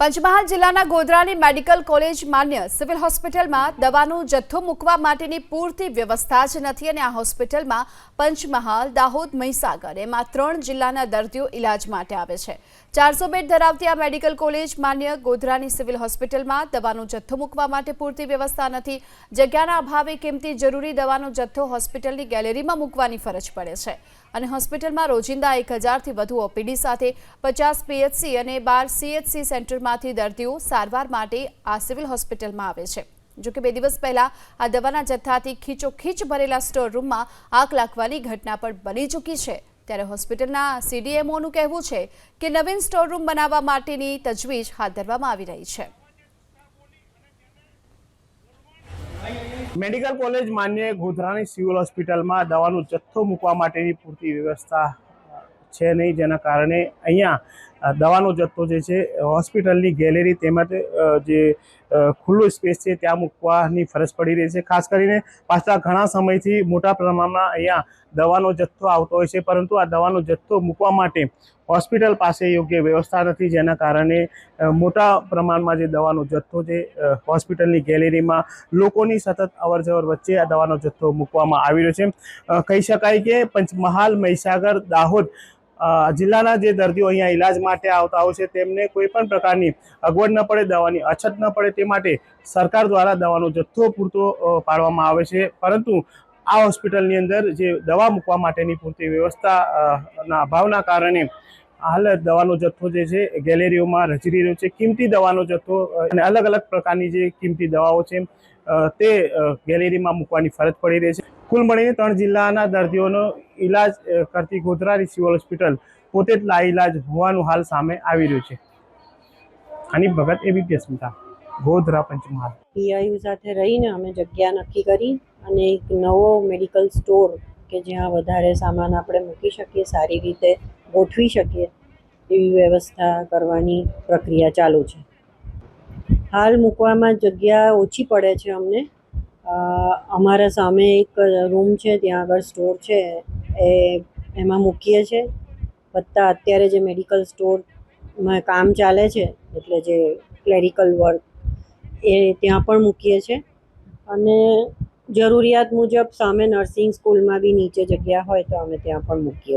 પંચમહાલ જિલ્લાના ગોધરાની medical college માન્ય સિવિલ હોસ્પિટલમાં દવાનો જથ્થો મૂકવા માટેની પૂરતી વ્યવસ્થા જ નથી અને આ હોસ્પિટલમાં પંચમહાલ, દાહોદ, મહીસાગર એમ ત્રણ જિલ્લાના દર્દીઓ ઇલાજ માટે આવે છે. ચારસો બેડ ધરાવતી આ મેડિકલ કોલેજ માન્ય ગોધરાની સિવિલ હોસ્પિટલમાં દવાનો જથ્થો મૂકવા માટે પૂરતી વ્યવસ્થા નથી. જગ્યાના અભાવે કિંમતી જરૂરી દવાનો જથ્થો હોસ્પિટલની ગેલેરીમાં મૂકવાની ફરજ પડે છે. અને હોસ્પિટલમાં રોજિંદા એક હજારથી વધુ ઓપીડી સાથે પચાસ પીએચસી અને બાર સીએચસી સેન્ટરમાંથી દર્દીઓ સારવાર માટે આ સિવિલ હોસ્પિટલમાં આવે છે. જોકે બે દિવસ પહેલા આ દવાના જથ્થાથી ખીચોખીચ ભરેલા સ્ટોર રૂમમાં આગ લાગવાની ઘટના પણ બની ચૂકી છે. ત્યારે હોસ્પિટલના સીડીએમઓનું કહેવું છે કે નવીન સ્ટોર રૂમ બનાવવા માટેની તજવીજ હાથ ધરવામાં આવી રહી છે. મેડિકલ કોલેજ માન્ય ગોધરાની સિવિલ હોસ્પિટલમાં દવાનો જથ્થો મૂકવા માટેની પૂરતી વ્યવસ્થા છે નહીં. જેના કારણે અહીંયા દવાનો જથ્થો જે છે હોસ્પિટલની ગેલેરી તેમજ જે ખુલ્લું સ્પેસ છે, ત્યાં મૂકવાની ફરજ પડી રહી છે. ખાસ કરીને પાછલા ઘણા સમયથી મોટા પ્રમાણમાં અહીંયા દવાનો જથ્થો આવતો હોય છે, પરંતુ આ દવાનો જથ્થો મૂકવા માટે હોસ્પિટલ પાસે યોગ્ય વ્યવસ્થા નથી, જેના કારણે મોટા પ્રમાણમાં જે દવાનો જથ્થો છે હોસ્પિટલની ગેલેરીમાં લોકોની સતત અવરજવર વચ્ચે આ દવાનો જથ્થો મૂકવામાં આવી રહ્યો છે. કહી શકાય કે પંચમહાલ મહીસાગર દાહોદ જિલ્લાના જે દર્દીઓ અહીંયા ઇલાજ માટે આવતા હોય છે, તેમને કોઈ પણ પ્રકારની અગવડ ન પડે, દવાની અછત ન પડે તે માટે સરકાર દ્વારા દવાનો જથ્થો પૂરતો પાડવામાં આવે છે. પરંતુ આ હોસ્પિટલની અંદર જે દવા મૂકવા માટેની પૂરતી વ્યવસ્થાના અભાવના કારણે હાલ દવાનો જથ્થો જે છે ગેલેરીઓમાં રચી રહ્યો છે. કિંમતી દવાનો જથ્થો અને અલગ અલગ પ્રકારની જે કિંમતી દવાઓ છે તે ગેલેરીમાં મૂકવાની ફરજ પડી રહી છે. કુલ મળીને ત્રણ જિલ્લાના દર્દીઓનો ઈલાજ કરતી ગોધરાની સિવિલ હોસ્પિટલ પોતે જ લાઇલાજ હોવાનું હાલ સામે આવી રહ્યું છે. હનીફ ભગત એબીપી અસ્મિતા, ગોધરા પંચમહાલ. પીઆઈયુ સાથે રહીને અમે જગ્યા નક્કી કરી અને એક નવો મેડિકલ સ્ટોર કે જ્યાં વધારે સામાન આપણે મૂકી શકીએ, સારી રીતે ગોઠવી શકીએ એવી વ્યવસ્થા કરવાની પ્રક્રિયા ચાલુ છે. હાલ મૂકવામાં જગ્યા ઓછી પડે છે અમને. અમારા સામે એક રૂમ છે, ત્યાં આગળ સ્ટોર છે, એ એમાં મૂકીએ છીએ વત્તા અત્યારે જે મેડિકલ સ્ટોરમાં કામ ચાલે છે, એટલે જે ક્લેરિકલ વર્ક, એ ત્યાં પણ મૂકીએ છીએ અને જરૂરિયાત મુજબ સામે નર્સિંગ સ્કૂલમાં બી નીચે જગ્યા હોય તો અમે ત્યાં પણ મૂકીએ છીએ